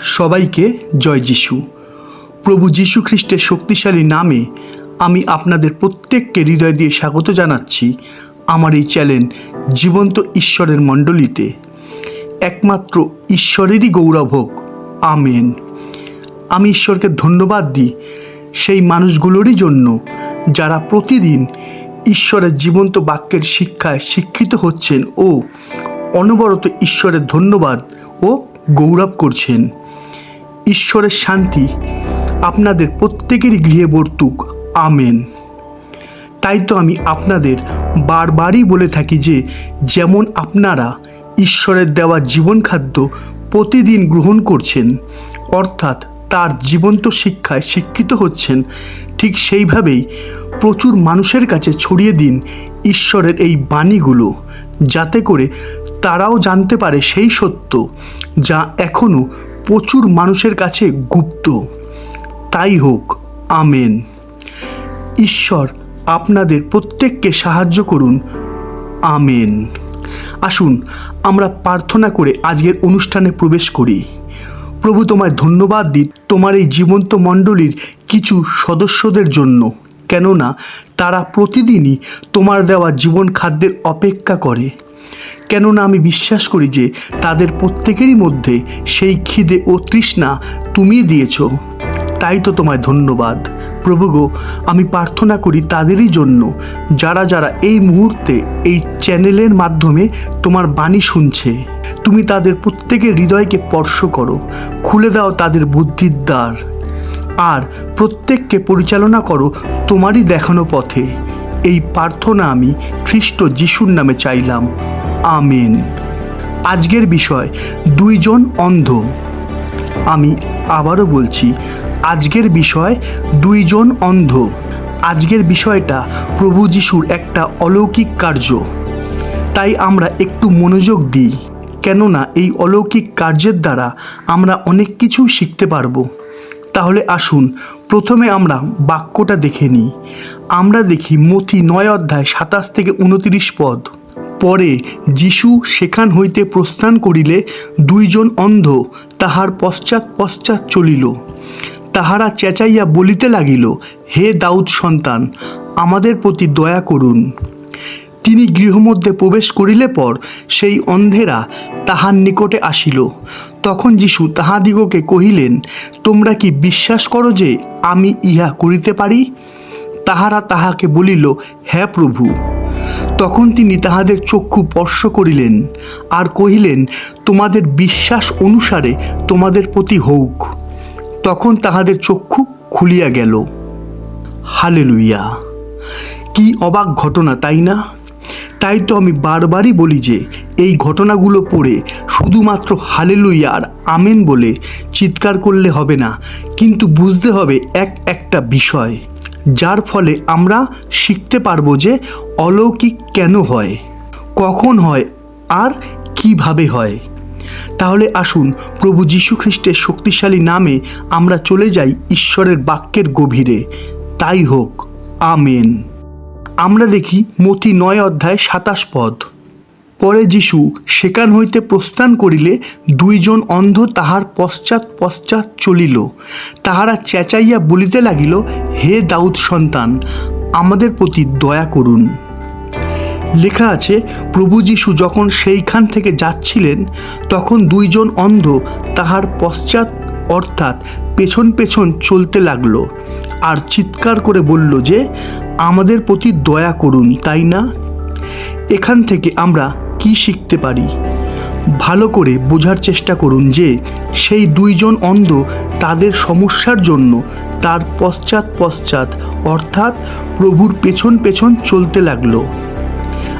সবাইকে জয় যিশু। প্রভু যীশু খ্রিস্টের শক্তিশালী নামে আমি আপনাদের প্রত্যেককে হৃদয় দিয়ে স্বাগত জানাচ্ছি আমার এই চ্যানেল জীবন্ত ঈশ্বরের মণ্ডলীতে। একমাত্র ঈশ্বরেরই গৌরব হোক। আমেন। আমি ঈশ্বরকে ধন্যবাদ দিই সেই মানুষগুলোরই জন্য যারা প্রতিদিন ঈশ্বরের জীবন্ত বাক্যের শিক্ষায় শিক্ষিত হচ্ছেন ও অনবরত ঈশ্বরের ধন্যবাদ ও গৌরব করছেন। ঈশ্বরের শান্তি আপনাদের প্রত্যেকেরই গৃহে বর্তুক। আমেন। তাই তো আমি আপনাদের বারবারই বলে থাকি যে, যেমন আপনারা ঈশ্বরের দেওয়া জীবন খাদ্য প্রতিদিন গ্রহণ করছেন, অর্থাৎ তার জীবন্ত শিক্ষায় শিক্ষিত হচ্ছেন, ঠিক সেইভাবেই প্রচুর মানুষের কাছে ছড়িয়ে দিন ঈশ্বরের এই বাণীগুলো, যাতে করে তারাও জানতে পারে সেই সত্য, যা এখনও প্রচুর মানুষের কাছে গুপ্ত। তাই হোক, আমেন। ঈশ্বর আপনাদের প্রত্যেককে সাহায্য করুন। আমেন। আসুন, আমরা প্রার্থনা করে আজকের অনুষ্ঠানে প্রবেশ করি। প্রভু তোমায় ধন্যবাদ দিই তোমার এই জীবন্ত মণ্ডলীর কিছু সদস্যদের জন্য, কেননা তারা প্রতিদিনই তোমার দেওয়া জীবন খাদ্যের অপেক্ষা করে। কেননা আমি বিশ্বাস করি যে তাদের প্রত্যেকেরই মধ্যে সেই খিদে ও তৃষ্ণা তুমি দিয়েছ। তাই তো তোমায় ধন্যবাদ। প্রভু আমি প্রার্থনা করি তাদেরই জন্য, যারা যারা এই মুহূর্তে এই চ্যানেলের মাধ্যমে তোমার বাণী শুনছে, তুমি তাদের প্রত্যেকের হৃদয়কে স্পর্শ করো, খুলে দাও তাদের বুদ্ধির দ্বার, আর প্রত্যেককে পরিচালনা করো তোমারই দেখানো পথে। এই প্রার্থনা আমি খ্রিস্ট যিশুর নামে চাইলাম। আমেন। আজকের বিষয়, দুইজন অন্ধ। আমি আবারও বলছি, আজকের বিষয়, দুইজন অন্ধ। আজকের বিষয়টা প্রভু যিশুর একটা অলৌকিক কার্য। তাই আমরা একটু মনোযোগ দিই, কেননা এই অলৌকিক কার্যের দ্বারা আমরা অনেক কিছু শিখতে পারব। তাহলে আসুন, প্রথমে আমরা বাক্যটা দেখে নিই। আমরা দেখি মতি নয় অধ্যায় সাতাশ থেকে উনতিরিশ পদ। পরে যিশু সেখান হইতে প্রস্থান করিলে দুইজন অন্ধ তাহার পশ্চাৎ পশ্চাৎ চলিল। তাহারা চেঁচাইয়া বলিতে লাগিল, হে দাউদ সন্তান, আমাদের প্রতি দয়া করুন। তিনি গৃহমধ্যে প্রবেশ করিলে পর সেই অন্ধেরা তাহার নিকটে আসিল। তখন যিশু তাহাদিগকে কহিলেন, তোমরা কি বিশ্বাস করো যে আমি ইহা করিতে পারি? তাহারা তাহাকে বলিল হ্যাঁ প্রভু। তখন তিনি তাহাদের চক্ষু স্পর্শ করিলেন আর কহিলেন, তোমাদের বিশ্বাস অনুসারে তোমাদের প্রতি হউক। তখন তাহাদের চক্ষু খুলিয়া গেল। হালেলুইয়া কি অবাক ঘটনা, তাই না? তাই তো আমি বারবারই বলি যে, এই ঘটনাগুলো পড়ে শুধুমাত্র হালেলুইয়া আর আমেন বলে চিৎকার করলে হবে না, কিন্তু বুঝতে হবে এক একটা বিষয়। যার ফলে আমরা শিখতে পারব যে অলৌকিক কেন হয়, কখন হয় আর কীভাবে হয়। তাহলে আসুন প্রভু যীশু খ্রিস্টের শক্তিশালী নামে আমরা চলে যাই ঈশ্বরের বাক্যের গভীরে। তাই হোক, আমেন। আমরা দেখি মতি নয় অধ্যায় সাতাশ পদ। পরে যিশু সেখান হইতে প্রস্থান করিলে দুইজন অন্ধ তাহার পশ্চাৎ পশ্চাৎ চলিল। তাহারা চেঁচাইয়া বলিতে লাগিল, হে দাউদ সন্তান, আমাদের প্রতি দয়া করুন। লেখা আছে, প্রভু যিশু যখন সেইখান থেকে যাচ্ছিলেন, তখন দুইজন অন্ধ তাহার পশ্চাৎ অর্থাৎ পেছন পেছন চলতে লাগল আর চিৎকার করে বলল যে, আমাদের প্রতি দয়া করুন, তাই না? এখান থেকে আমরা কি শিখতে পারি? ভালো করে বোঝার চেষ্টা করুন যে সেই দুইজন অন্ধ তাদের সমস্যার জন্য তার পশ্চাৎ পশ্চাৎ, অর্থাৎ প্রভুর পেছন পেছন চলতে লাগল।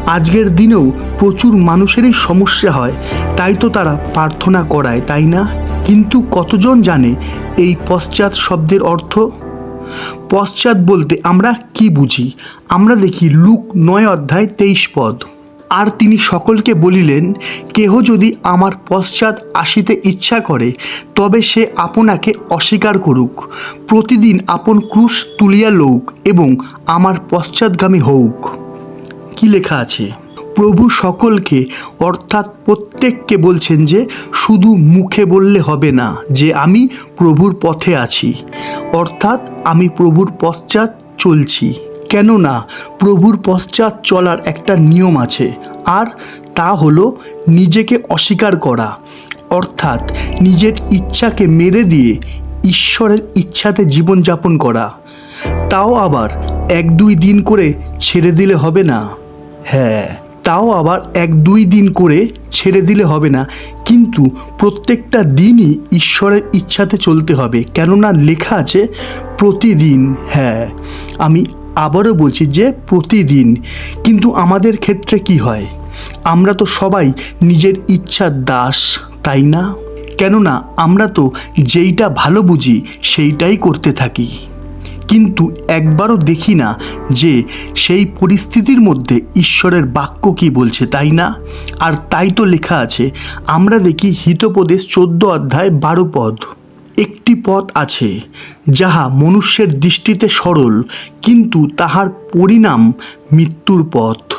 আজকের দিনেও প্রচুর মানুষেরই সমস্যা হয়, তাই তো তারা প্রার্থনা করায়, তাই না? কিন্তু কতজন জানে এই পশ্চাৎ শব্দের অর্থ? পশ্চাৎ বলতে আমরা কি বুঝি? আমরা দেখি লুক নয় অধ্যায় তেইশ পদ। আর তিনি সকলকে বলিলেন, কেহ যদি আমার পশ্চাৎ আসিতে ইচ্ছা করে, তবে সে আপনাকে অস্বীকার করুক। প্রতিদিন আপন ক্রুশ তুলিয়া লউক এবং আমার পশ্চাৎগামী হউক। কি লেখা আছে? প্রভু সকলকে, অর্থাৎ প্রত্যেককে বলছেন যে, শুধু মুখে বললে হবে না যে আমি প্রভুর পথে আছি। অর্থাৎ আমি প্রভুর পশ্চাৎ চলছি। কেননা প্রভুর পশ্চাৎ চলার একটা নিয়ম আছে, আর তা হলো নিজেকে অস্বীকার করা, অর্থাৎ নিজের ইচ্ছাকে মেরে দিয়ে ঈশ্বরের ইচ্ছাতে জীবনযাপন করা। তাও আবার এক দুই দিন করে ছেড়ে দিলে হবে না। হ্যাঁ তাও আবার এক দুই দিন করে ছেড়ে দিলে হবে না, কিন্তু প্রত্যেকটা দিনই ঈশ্বরের ইচ্ছাতে চলতে হবে। কেননা লেখা আছে, প্রতিদিন হ্যাঁ আমি আবারও বলছি যে প্রতিদিন। কিন্তু আমাদের ক্ষেত্রে কি হয়? আমরা তো সবাই নিজের ইচ্ছার দাস, তাই না? কেননা আমরা তো যেইটা ভালো বুঝি সেইটাই করতে থাকি। কিন্তু একবারও দেখি না যে সেই পরিস্থিতির মধ্যে ঈশ্বরের বাক্য কি বলছে, তাই না? আর তাই তো লেখা আছে, আমরা দেখি হিতোপদেশ চোদ্দ অধ্যায় বারো পদ। একটি পথ আছে, যাহা মনুষ্যের দৃষ্টিতে সরল, কিন্তু তাহার পরিণাম মৃত্যুর পথ।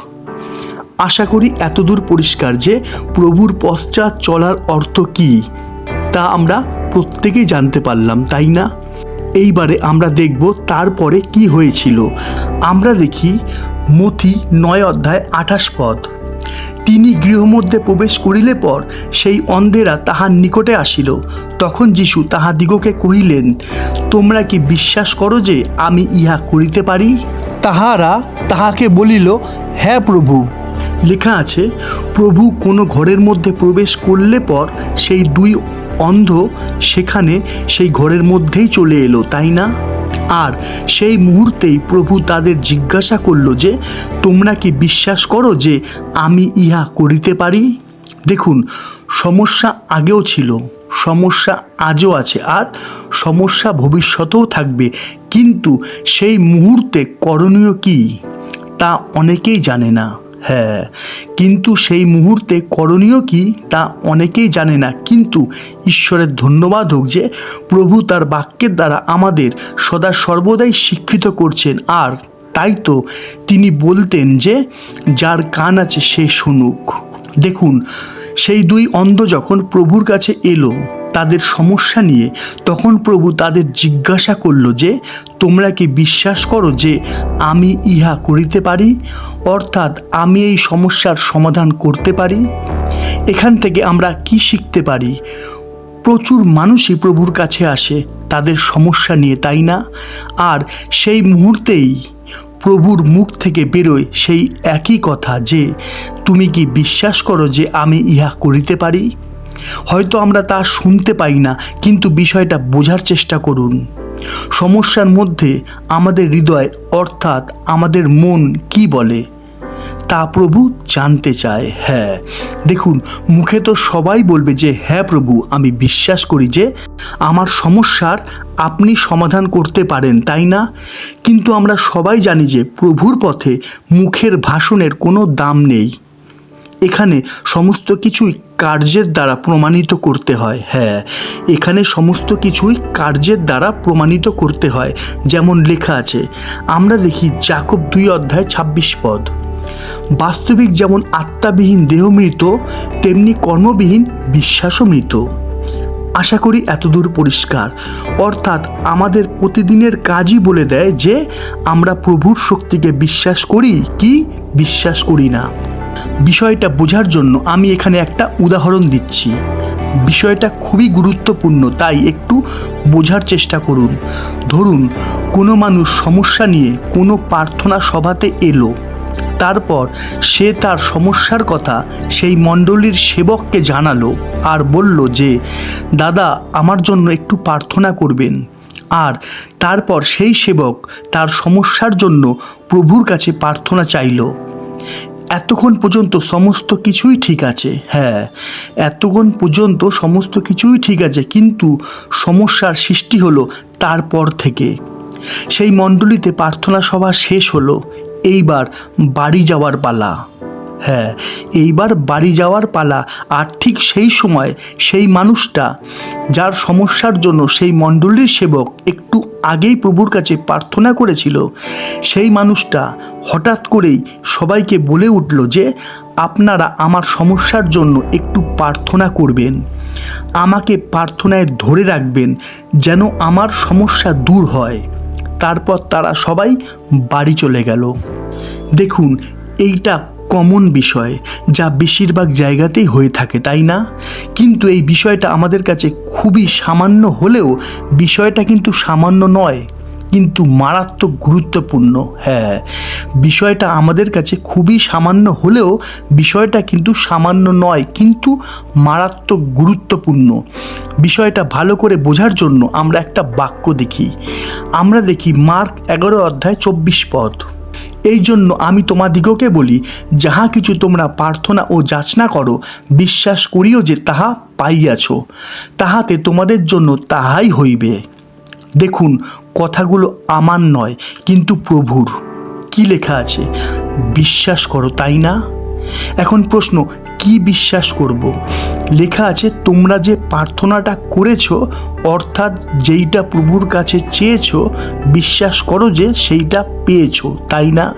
আশা করি এতদূর পরিষ্কার যে, প্রভুর পশ্চাৎ চলার অর্থ কী, তা আমরা প্রত্যেকেই জানতে পারলাম, তাই না? এইবারে আমরা দেখব তারপরে কি হয়েছিল। আমরা দেখি মথি নয় অধ্যায় আঠাশ পদ তিনি গৃহমধ্যে প্রবেশ করিলে পর সেই অন্ধেরা তাহার নিকটে আসিল। তখন যিশু তাহাদিগকে কহিলেন তোমরা কি বিশ্বাস করো যে আমি ইহা করিতে পারি? তাহারা তাহাকে বলিল হ্যাঁ প্রভু। লেখা আছে প্রভু কোনো ঘরের মধ্যে প্রবেশ করলে পর সেই দুই অন্ধ সেখানে সেই ঘরের মধ্যেই চলে এলো তাই না? আর সেই মুহূর্তেই প্রভু তাদের জিজ্ঞাসা করল যে, তোমরা কি বিশ্বাস করো যে আমি ইহা করিতে পারি? দেখুন, সমস্যা আগেও ছিল, সমস্যা আজও আছে আর সমস্যা ভবিষ্যতেও থাকবে। কিন্তু সেই মুহূর্তে করণীয় কি তা অনেকেই জানে না। হ্যাঁ কিন্তু সেই মুহূর্তে করণীয় কি তা অনেকেই জানে না। কিন্তু ঈশ্বরের ধন্যবাদ হোক যে প্রভু তার বাক্যের দ্বারা আমাদের সদা সর্বদাই শিক্ষিত করছেন। আর তাই তো তিনি বলতেন যে, যার কান আছে সে শুনুক। দেখুন, সেই দুই অন্ধ যখন প্রভুর কাছে এলো তাদের সমস্যা নিয়ে তখন প্রভু তাদের জিজ্ঞাসা করল যে, তোমরা কি বিশ্বাস করো যে আমি ইহা করিতে পারি? অর্থাৎ আমি এই সমস্যার সমাধান করতে পারি? এখান থেকে আমরা কি শিখতে পারি? প্রচুর মানুষই প্রভুর কাছে আসে তাদের সমস্যা নিয়ে, তাই না? আর সেই মুহূর্তেই প্রভুর মুখ থেকে বেরোয় সেই একই কথা যে, তুমি কি বিশ্বাস করো যে আমি ইহা করিতে পারি? হয়তো আমরা তা শুনতে পাই না, কিন্তু বিষয়টা বোঝার চেষ্টা করুন। সমস্যার মধ্যে আমাদের হৃদয়, অর্থাৎ আমাদের মন কি বলে? তা প্রভু জানতে চায় হ্যাঁ। দেখুন, মুখে তো সবাই বলবে যে হ্যাঁ প্রভু, আমি বিশ্বাস করি যে, আমার সমস্যার আপনি সমাধান করতে পারেন, তাই না? কিন্তু আমরা সবাই জানি যে, প্রভুর পথে মুখের ভাষণের কোনো দাম নেই। এখানে সমস্ত কিছুই কার্যের দ্বারা প্রমাণিত করতে হয়। হ্যাঁ এখানে সমস্ত কিছুই কার্যের দ্বারা প্রমাণিত করতে হয়। যেমন লেখা আছে, আমরা দেখি জাকব দুই অধ্যায় ছাব্বিশ পদ। বাস্তবিক যেমন আত্মাবিহীন দেহ মৃত, তেমনি কর্মবিহীন বিশ্বাসও মৃত। আশা করি এতদূর পরিষ্কার। অর্থাৎ আমাদের প্রতিদিনের কাজই বলে দেয় যে, আমরা প্রভুর শক্তিকে বিশ্বাস করি কি? বিশ্বাস করি না। বিষয়টা বোঝার জন্য আমি এখানে একটা উদাহরণ দিচ্ছি। বিষয়টা খুবই গুরুত্বপূর্ণ, তাই একটু বোঝার চেষ্টা করুন। ধরুন, কোনো মানুষ সমস্যা নিয়ে কোনো প্রার্থনা সভাতে এলো। তারপর সে তার সমস্যার কথা সেই মণ্ডলীর সেবককে জানালো আর বলল যে, দাদা, আমার জন্য একটু প্রার্থনা করবেন। আর তারপর সেই সেবক তার সমস্যার জন্য প্রভুর কাছে প্রার্থনা চাইলো। এতক্ষণ পর্যন্ত সমস্ত কিছুই ঠিক আছে। হ্যাঁ এতক্ষণ পর্যন্ত সমস্ত কিছুই ঠিক আছে, কিন্তু সমস্যার সৃষ্টি হলো তারপর থেকে। সেই মণ্ডলীতে প্রার্থনা সভা শেষ হলো। এইবার বাড়ি যাওয়ার পালা। হ্যাঁ এইবার বাড়ি যাওয়ার পালা, আর ঠিক সেই সময় সেই মানুষটা যার সমস্যার জন্য সেই মণ্ডলীর সেবক একটু আগেই প্রভুর কাছে প্রার্থনা করেছিল, সেই মানুষটা হঠাৎ করেই সবাইকে বলে উঠল যে, আপনারা আমার সমস্যার জন্য একটু প্রার্থনা করবেন। আমাকে প্রার্থনায় ধরে রাখবেন যেন আমার সমস্যা দূর হয়। তারপর তারা সবাই বাড়ি চলে গেল। দেখুন, এইটা কমন বিষয় যা বেশিরভাগ জায়গাতেই হয়ে থাকে, তাই না? কিন্তু এই বিষয়টা আমাদের কাছে খুবই সামান্য হলেও বিষয়টা কিন্তু সামান্য নয়, কিন্তু মারাত্মক গুরুত্বপূর্ণ। হ্যাঁ বিষয়টা আমাদের কাছে খুবই সামান্য হলেও বিষয়টা কিন্তু সামান্য নয়, কিন্তু মারাত্মক গুরুত্বপূর্ণ। বিষয়টা ভালো করে বোঝার জন্য আমরা একটা বাক্য দেখি। আমরা দেখি মার্ক এগারো অধ্যায় চব্বিশ পদ। এই জন্য আমি তোমাদিগকে বলি, যাহা কিছু তোমরা প্রার্থনা ও যাচনা করো, বিশ্বাস করিও যে তাহা পাইয়াছ। তাহাতে তোমাদের জন্য তাহাই হইবে। দেখুন, কথাগুলো আমার নয়, কিন্তু প্রভুর। কি লেখা আছে? বিশ্বাস করো, তাই না? এখন প্রশ্ন কি বিশ্বাস করব? লেখা আছে, তোমরা যে প্রার্থনাটা করেছ, অর্থাৎ যেইটা প্রভুর কাছে চেয়েছো, বিশ্বাস করো যে সেইটা পেয়েছ, তাই না?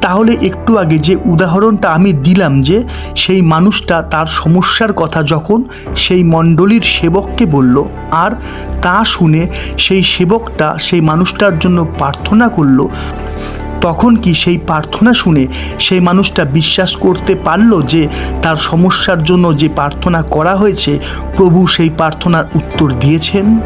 তাহলে একটু আগে যে উদাহরণটা আমি দিলাম যে, সেই মানুষটা তার সমস্যার কথা যখন সেই মণ্ডলীর সেবককে বলল, আর তা শুনে সেই সেবকটা সেই মানুষটার জন্য প্রার্থনা করল তখন কি সেই প্রার্থনা শুনে সেই মানুষটা বিশ্বাস করতে পারল যে তার সমস্যার জন্য যে প্রার্থনা করা হয়েছে, প্রভু সেই প্রার্থনার উত্তর দিয়েছেন?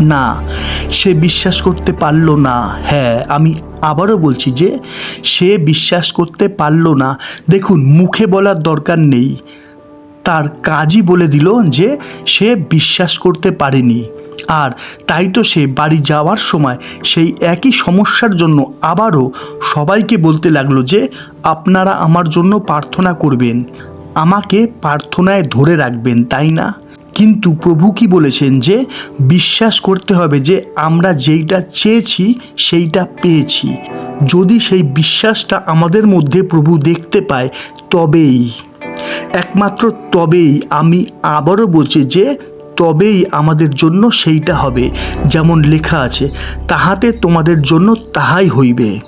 না, সে বিশ্বাস করতে পারল না। হ্যাঁ আমি আবারও বলছি যে সে বিশ্বাস করতে পারল না। দেখুন, মুখে বলার দরকার নেই। তার কাজই বলে দিল যে সে বিশ্বাস করতে পারেনি। আর তাই তো সে বাড়ি যাওয়ার সময় সেই একই সমস্যার জন্য আবারও সবাইকে বলতে লাগল যে আপনারা আমার জন্য প্রার্থনা করবেন, আমাকে প্রার্থনায় ধরে রাখবেন, তাই না? কিন্তু প্রভু কি বলেছেন যে বিশ্বাস করতে হবে যে আমরা যেইটা চেয়েছি সেইটা পেয়েছি। যদি সেই বিশ্বাসটা আমাদের মধ্যে প্রভু দেখতে পায়, তবেই। একমাত্র তবেই আমি আবারও বলছি যে তবেই আমাদের জন্য সেইটা হবে। যেমন লেখা আছে, তাহাতে তোমাদের জন্য তাহাই হইবে।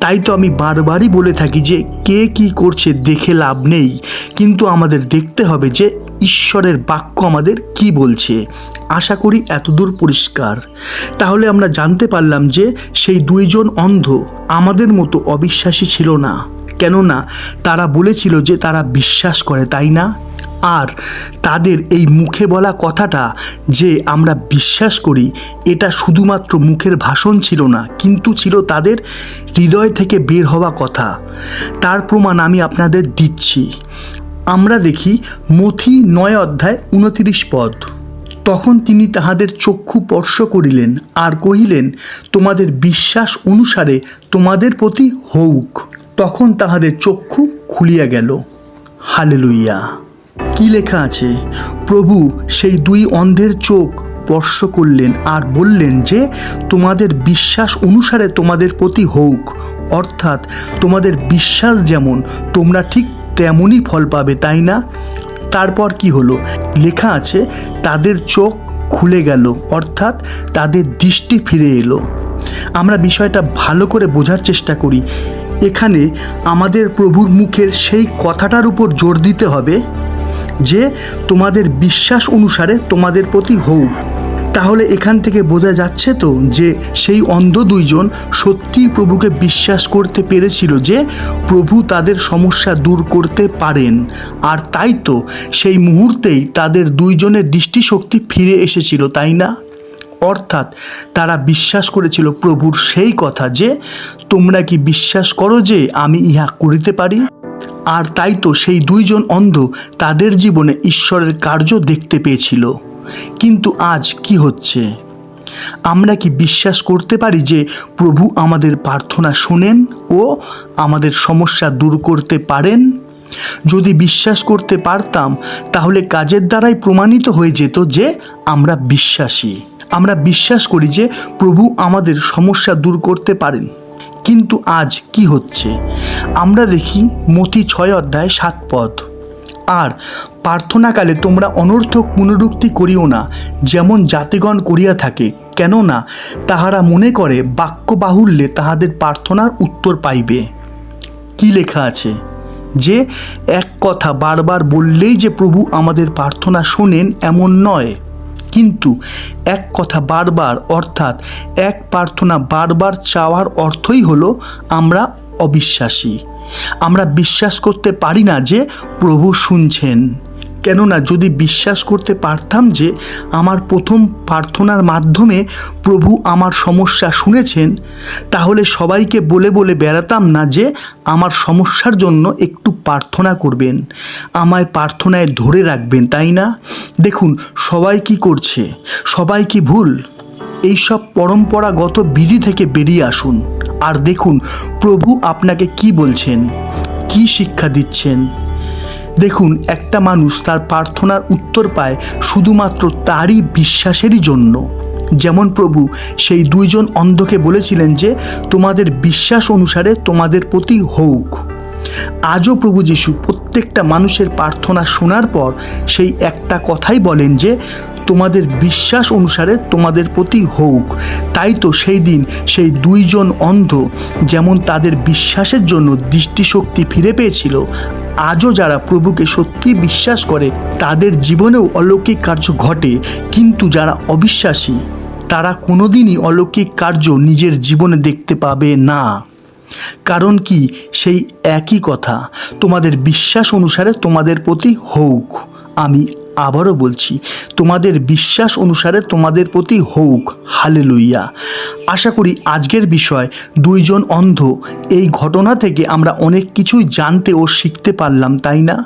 তাই তো আমি বারবারই বলে থাকি যে, কে কি করছে দেখে লাভ নেই। কিন্তু আমাদের দেখতে হবে যে, ঈশ্বরের বাক্য আমাদের কি বলছে। আশা করি এতদূর পরিষ্কার। তাহলে আমরা জানতে পারলাম যে, সেই দুইজন অন্ধ আমাদের মতো অবিশ্বাসী ছিল না। কেননা তারা বলেছিল যে তারা বিশ্বাস করে, তাই না? আর তাদের এই মুখে বলা কথাটা যে আমরা বিশ্বাস করি, এটা শুধুমাত্র মুখের ভাষণ ছিল না, কিন্তু ছিল তাদের হৃদয় থেকে বের হওয়া কথা। তার প্রমাণ আমি আপনাদের দিচ্ছি। আমরা দেখি মথি নয় অধ্যায় উনতিরিশ পদ। তখন তিনি তাহাদের চক্ষু স্পর্শ করিলেন আর কহিলেন, তোমাদের বিশ্বাস অনুসারে তোমাদের প্রতি হউক। তখন তাহাদের চক্ষু খুলিয়া গেল। হালেলুইয়া কি লেখা আছে? প্রভু সেই দুই অন্ধের চোখ স্পর্শ করলেন আর বললেন যে, তোমাদের বিশ্বাস অনুসারে তোমাদের প্রতি হউক, অর্থাৎ তোমাদের বিশ্বাস যেমন তোমরা ঠিক তেমনই ফল পাবে, তাই না? তারপর কি হলো? লেখা আছে, তাদের চোখ খুলে গেল, অর্থাৎ তাদের দৃষ্টি ফিরে এলো। আমরা বিষয়টা ভালো করে বোঝার চেষ্টা করি। এখানে আমাদের প্রভুর মুখের সেই কথাটার উপর জোর দিতে হবে যে তোমাদের বিশ্বাস অনুসারে তোমাদের প্রতি হোক। তাহলে এখান থেকে বোঝা যাচ্ছে তো যে সেই অন্ধ দুইজন সত্যি প্রভুকে বিশ্বাস করতে পেরেছিল যে প্রভু তাদের সমস্যা দূর করতে পারেন। আর তাই তো সেই মুহূর্তেই তাদের দুইজনের দৃষ্টিশক্তি ফিরে এসেছিল, তাই না? অর্থাৎ তারা বিশ্বাস করেছিল প্রভুর সেই কথা যে, তোমরা কি বিশ্বাস করো যে আমি ইহা করিতে পারি? আর তাই তো সেই দুইজন অন্ধ তাদের জীবনে ঈশ্বরের কার্য দেখতে পেয়েছিল। কিন্তু আজ কি হচ্ছে? আমরা কি বিশ্বাস করতে পারি যে প্রভু আমাদের প্রার্থনা শোনেন ও আমাদের সমস্যা দূর করতে পারেন? যদি বিশ্বাস করতে পারতাম, তাহলে কাজের দ্বারাই প্রমাণিত হয়ে যেত যে আমরা বিশ্বাসী। আমরা বিশ্বাস করি যে প্রভু আমাদের সমস্যা দূর করতে পারেন। কিন্তু আজ কি হচ্ছে? আমরা দেখি মতি ছয় অধ্যায় সাত পদ। আর, প্রার্থনাকালে তোমরা অনর্থক পুনরুক্তি করিও না, যেমন জাতিগণ করিয়া থাকে, কেননা তাহারা মনে করে বাক্য বাহুল্যে তাহাদের প্রার্থনার উত্তর পাইবে। কি লেখা আছে? যে, এক কথা বারবার বললেই যে প্রভু আমাদের প্রার্থনা শোনেন এমন নয়। কিন্তু এক কথা বারবার, অর্থাৎ এক প্রার্থনা বারবার চাওয়ার অর্থই হলো আমরা অবিশ্বাসী। আমরা বিশ্বাস করতে পারি না যে প্রভু শুনছেন। কেননা যদি বিশ্বাস করতে পারতাম যে আমার প্রথম প্রার্থনার মাধ্যমে প্রভু আমার সমস্যা শুনেছেন, তাহলে সবাইকে বলে বলে বেড়াতাম না যে আমার সমস্যার জন্য একটু প্রার্থনা করবেন, আমায় প্রার্থনায় ধরে রাখবেন, তাই না? দেখুন, সবাই কি করছে, সবাই কি ভুল? এইসব পরম্পরাগত বিধি থেকে বেরিয়ে আসুন। আর দেখুন, প্রভু আপনাকে কি বলছেন, কি শিক্ষা দিচ্ছেন দেখুন, একটা মানুষ তার প্রার্থনার উত্তর পায় শুধুমাত্র তারই বিশ্বাসেরই জন্য। যেমন প্রভু, সেই দুইজন অন্ধকে বলেছিলেন যে, তোমাদের বিশ্বাস অনুসারে তোমাদের প্রতি হোক। আজও প্রভু যিশু প্রত্যেকটা মানুষের প্রার্থনা শোনার পর সেই একটা কথাই বলেন যে তোমাদের বিশ্বাস অনুসারে তোমাদের প্রতি হোক। তাই তো সেই দিন সেই দুইজন অন্ধ যেমন তাদের বিশ্বাসের জন্য দৃষ্টিশক্তি ফিরে পেয়েছিল, আজও যারা প্রভুকে সত্যি বিশ্বাস করে তাদের জীবনেও অলৌকিক কার্য ঘটে। কিন্তু যারা অবিশ্বাসী, তারা কোনোদিনই অলৌকিক কার্য নিজের জীবনে দেখতে পাবে না। কারণ কি? সেই একই কথা। তোমাদের বিশ্বাস অনুসারে তোমাদের প্রতি হোক। আমি আবারও বলছি, তোমাদের বিশ্বাস অনুসারে তোমাদের প্রতি হোক হালে লইয়া আশা করি আজকের বিষয় দুইজন অন্ধ, এই ঘটনা থেকে আমরা অনেক কিছুই জানতে ও শিখতে পারলাম, তাই না?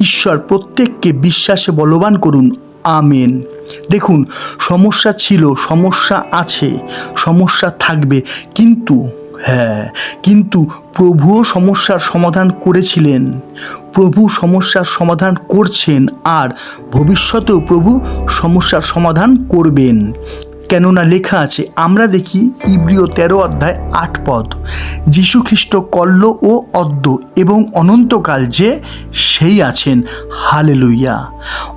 ঈশ্বর প্রত্যেককে বিশ্বাসে বলবান করুন, আমেন। দেখুন, সমস্যা ছিল, সমস্যা আছে, সমস্যা থাকবে, কিন্তু হ্যাঁ কিন্তু প্রভুও সমস্যার সমাধান করেছিলেন। প্রভু সমস্যার সমাধান করছেন আর ভবিষ্যতেও প্রভু সমস্যার সমাধান করবেন। কেননা লেখা আছে, আমরা দেখি ইব্রিয় তেরো অধ্যায় আট পদ খ্রিস্ট কল্ল ও অদ্য এবং অনন্তকাল যে সেই আছেন। হালে লইয়া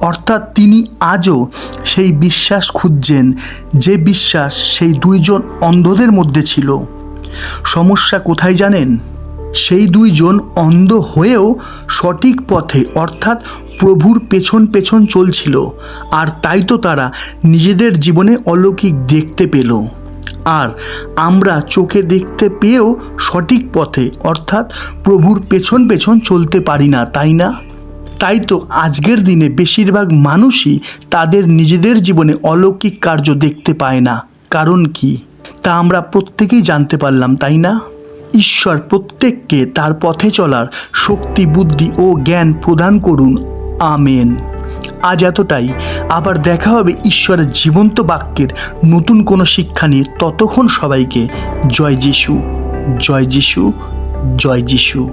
অর্থাৎ তিনি আজও সেই বিশ্বাস খুঁজছেন, যে বিশ্বাস সেই দুইজন অন্ধদের মধ্যে ছিল। সমস্যা কোথায় জানেন? সেই দুইজন অন্ধ হয়েও সঠিক পথে, অর্থাৎ প্রভুর পেছন পেছন চলছিল। আর তাই তো তারা নিজেদের জীবনে অলৌকিক দেখতে পেল। আর আমরা চোখে দেখতে পেয়েও সঠিক পথে, অর্থাৎ প্রভুর পেছন পেছন চলতে পারি না, তাই না? তাই তো আজকের দিনে বেশিরভাগ মানুষই তাদের নিজেদের জীবনে অলৌকিক কার্য দেখতে পায় না। কারণ কি? তা আমরা প্রত্যেকেই জানতে পারলাম, তাই না? ঈশ্বর প্রত্যেককে তার পথে চলার শক্তি, বুদ্ধি ও জ্ঞান প্রদান করুন। আমেন। আজ এতটাই। আবার দেখা হবে ঈশ্বরের জীবন্ত বাক্যের নতুন কোনো শিক্ষা নিয়ে ততক্ষণ সবাইকে। জয় যিশু জয় যিশু জয় যিশু।